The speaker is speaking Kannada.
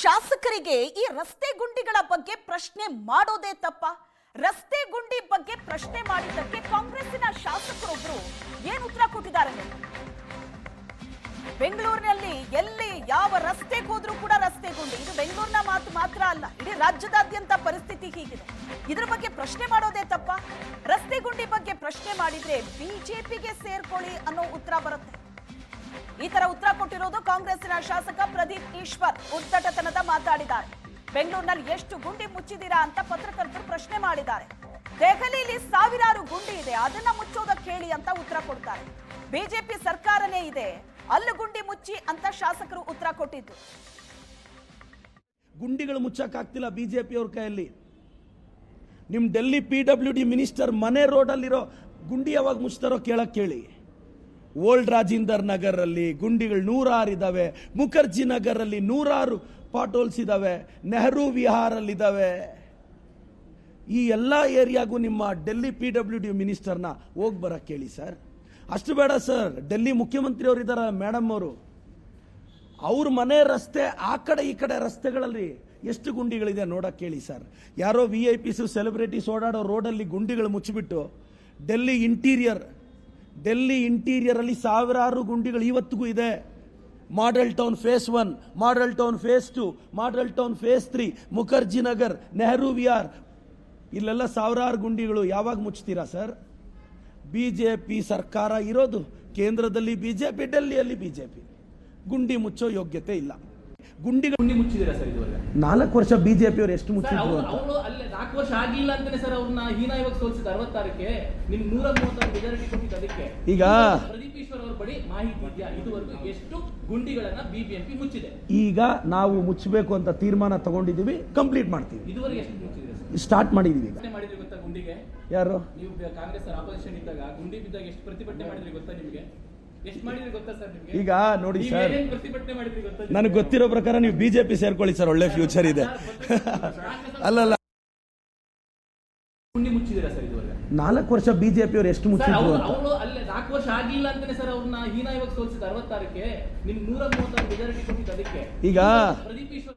ಶಾಸಕರಿಗೆ ಈ ರಸ್ತೆ ಗುಂಡಿಗಳ ಬಗ್ಗೆ ಪ್ರಶ್ನೆ ಮಾಡೋದೇ ತಪ್ಪ. ರಸ್ತೆ ಗುಂಡಿ ಬಗ್ಗೆ ಪ್ರಶ್ನೆ ಮಾಡಿದ್ದಕ್ಕೆ ಕಾಂಗ್ರೆಸ್ಸಿನ ಶಾಸಕರೊಬ್ರು ಏನು ಉತ್ತರ ಕೊಟ್ಟಿದ್ದಾರೆ? ಬೆಂಗಳೂರಿನಲ್ಲಿ ಎಲ್ಲಿ ಯಾವ ರಸ್ತೆಗೆ ಹೋದ್ರೂ ಕೂಡ ರಸ್ತೆ ಗುಂಡಿ. ಇದು ಬೆಂಗಳೂರಿನ ಮಾತು ಮಾತ್ರ ಅಲ್ಲ, ಇಡೀ ರಾಜ್ಯದಾದ್ಯಂತ ಪರಿಸ್ಥಿತಿ ಹೀಗಿದೆ. ಇದ್ರ ಬಗ್ಗೆ ಪ್ರಶ್ನೆ ಮಾಡೋದೇ ತಪ್ಪ. ರಸ್ತೆ ಗುಂಡಿ ಬಗ್ಗೆ ಪ್ರಶ್ನೆ ಮಾಡಿದ್ರೆ ಬಿಜೆಪಿಗೆ ಸೇರ್ಕೊಳ್ಳಿ ಅನ್ನೋ ಉತ್ತರ ಬರುತ್ತೆ. ಉತ್ತರ ಕಾಂಗ್ರೆಸ್ನ ಶಾಸಕ ಪ್ರದೀಪ್ ಈಶ್ವರ್. ಉತ್ತಟತನದ ಮಾತಾಡಿದ್ದಾರೆ. ಬೆಂಗಳೂರಿನಲ್ಲಿ ಎಷ್ಟು ಗುಂಡಿ ಮುಚ್ಚಿದ್ದೀರಾ ಅಂತ ಪತ್ರಕರ್ತರು ಪ್ರಶ್ನೆ ಮಾಡಿದ್ದಾರೆ. ದೆಹಲಿಯಲ್ಲಿ ಸಾವಿರಾರು ಗುಂಡಿ ಇದೆ. ಅದನ್ನ ಮುಚ್ಚೋದಕ್ಕೆ ಹೇಳಿ ಅಂತ ಉತ್ತರ ಕೊಡ್ತಾರೆ. ಬಿಜೆಪಿ ಸರ್ಕಾರನೇ ಇದೆ. ಅಲ್ಲಿ ಗುಂಡಿ ಮುಚ್ಚಿ ಅಂತ ಶಾಸಕರು ಉತ್ತರ ಕೊಟ್ಟಿದ್ದು. ಗುಂಡಿಗಳು ಮುಚ್ಚಕ್ಕಾಗ್ತಿಲ್ಲ ಬಿ ಜೆ ಪಿಯವ್ರ ಕೈಯಲ್ಲಿ. ನಿಮ್ಮ Delhi P W D minister ಮನೆ ರೋಡಲ್ಲಿರೋ ಗುಂಡಿ ಯಾವಾಗ ಮುಚ್ತಾರೋ ಕೇಳಕ್ ಕೇಳಿ. ಓಲ್ಡ್ ರಾಜೀಂದರ್ ನಗರಲ್ಲಿ ಗುಂಡಿಗಳು ನೂರಾರು ಇದ್ದಾವೆ ಮುಖರ್ಜಿ ನಗರಲ್ಲಿ ನೂರಾರು ಪಾಟೋಲ್ಸ್ ಇದ್ದಾವೆ ನೆಹರು ವಿಹಾರಲ್ಲಿದ್ದಾವೆ ಈ ಎಲ್ಲ ಏರಿಯಾಗೂ ನಿಮ್ಮ ಡೆಲ್ಲಿ ಪಿ ಡಬ್ಲ್ಯೂ ಡಿ ಮಿನಿಸ್ಟರ್ನ ಹೋಗಿ ಬರೋಕ್ಕೆ ಕೇಳಿ, ಸರ್. ಅಷ್ಟು ಬೇಡ, ಸರ್. ಡೆಲ್ಲಿ ಮುಖ್ಯಮಂತ್ರಿ ಮೇಡಮ್ ಅವರು. ಅವ್ರ ಮನೆ ರಸ್ತೆ ಆ ಕಡೆ ಈ ಕಡೆ ರಸ್ತೆಗಳಲ್ಲಿ ಎಷ್ಟು ಗುಂಡಿಗಳಿದೆ ನೋಡೋಕ್ಕೆ ಕೇಳಿ, ಸರ್. ಯಾರೋ ವಿ ಐ ಪಿಸು ಸೆಲೆಬ್ರಿಟೀಸ್ ಓಡಾಡೋ ರೋಡಲ್ಲಿ ಗುಂಡಿಗಳು ಮುಚ್ಚಿಬಿಟ್ಟು ಡೆಲ್ಲಿ ಇಂಟೀರಿಯರ್ ಡೆಲ್ಲಿ ಇಂಟೀರಿಯರ್ ಅಲ್ಲಿ ಸಾವಿರಾರು ಗುಂಡಿಗಳು ಇವತ್ತಿಗೂ ಇದೆ. Model town phase one model town phase two model town phase three Mukherjee Nagar Nehru Vihar ಇಲ್ಲೆಲ್ಲ ಸಾವಿರಾರು ಗುಂಡಿಗಳು ಯಾವಾಗ ಮುಚ್ತೀರಾ ಸರ್ ಬಿ ಜೆ ಪಿ ಸರ್ಕಾರ ಇರೋದು. ಕೇಂದ್ರದಲ್ಲಿ ಬಿಜೆಪಿ ಡೆಲ್ಲಿಯಲ್ಲಿ ಬಿಜೆಪಿ ಗುಂಡಿ ಮುಚ್ಚೋ ಯೋಗ್ಯತೆ ಇಲ್ಲ. ಗುಂಡಿಗಳು ಗುಂಡಿ ಮುಚ್ಚಿದ್ದೀರಾ ಸರ್ ಇದುವರೆಗೆ? ನಾಲ್ಕು ವರ್ಷ ಬಿಜೆಪಿ ಅವರು ಎಷ್ಟು ಮುಚ್ಚಿದ್ರು ಅವರು ಅಂತ. ಅವರು ಅಲ್ಲೇ ನಾಲ್ಕು ವರ್ಷ ಆಗಿಲ್ಲ ಅಂತಾನೆ ಸರ್ ಅವ್ರನ್ನ ಹೀನಾಯವಾಗಿ ಸೋಲಿಸಿದ ಅರವತ್ತಾರಕ್ಕೆ. ನಿಮ್ ನೂರ ಮೂವತ್ತಾರು ಮೆಜಾರಿಟಿ ಕೊಟ್ಟಿದ್ದು ಅದಕ್ಕೆ. ಈಗ ಪ್ರದೀಪ್ ಈಶ್ವರ್ ಅವ್ರ ಬಳಿ ಮಾಹಿತಿ ಇದೆಯಾ? ಇದುವರೆಗೂ ಎಷ್ಟು ಗುಂಡಿಗಳನ್ನ ಬಿಬಿಎಂಪಿ ಮುಚ್ಚಿದೆ? ಈಗ ನಾವು ಮುಚ್ಚಬೇಕು ಅಂತ ತೀರ್ಮಾನ ತಗೊಂಡಿದ್ದೀವಿ ಕಂಪ್ಲೀಟ್ ಮಾಡ್ತೀವಿ. ಇದುವರೆಗೆ ಎಷ್ಟು ಮುಚ್ಚಿದೆ ಸ್ಟಾರ್ಟ್ ಮಾಡಿದೀವಿ ಈಗ. ಪ್ರತಿಭಟನೆ ಮಾಡಿದ್ರಿ ಗೊತ್ತಾ ಗುಂಡಿಗೆ? ಯಾರು? ನೀವು ಕಾಂಗ್ರೆಸ್ ಆಪೋಸಿಷನ್ ಇದ್ದಾಗ ಗುಂಡಿ ಬಿದ್ದಾಗ ಎಷ್ಟು ಪ್ರತಿಭಟನೆ ಮಾಡಿದ್ರಿ ಗೊತ್ತಾ ನಿಮಗೆ? ಈಗ ನೋಡಿ ಸರ್ ನನಗೆ ಗೊತ್ತಿರೋ ಪ್ರಕಾರ ನೀವು ಬಿಜೆಪಿ ಸೇರ್ಕೊಳ್ಳಿ ಸರ್ ಒಳ್ಳೆ ಫ್ಯೂಚರ್ ಇದೆ. ಅಲ್ಲಲ್ಲ. ನಾಲ್ಕು ವರ್ಷ ಬಿಜೆಪಿ ಅವರು ಎಷ್ಟು ಮುಚ್ಚಿದ್ರು ನಾಲ್ಕು ವರ್ಷ ಆಗಿಲ್ಲ ಅಂತಾನೆ ಸರ್ ಅವ್ರನ್ನ ಹೀನಾಯವಾಗಿ ಸೋಲಿಸಿದ ಅರವತ್ತಾರಕ್ಕೆ. ನಿಮ್ಗೆ ನೂರ ಮೂವತ್ತಾರು ಮೆಜಾರಿಟಿ ಕೊಟ್ಟಿದ್ದು ಅದಕ್ಕೆ. ಈಗ ಪ್ರದೀಪ್ ಈಶ್ವರ್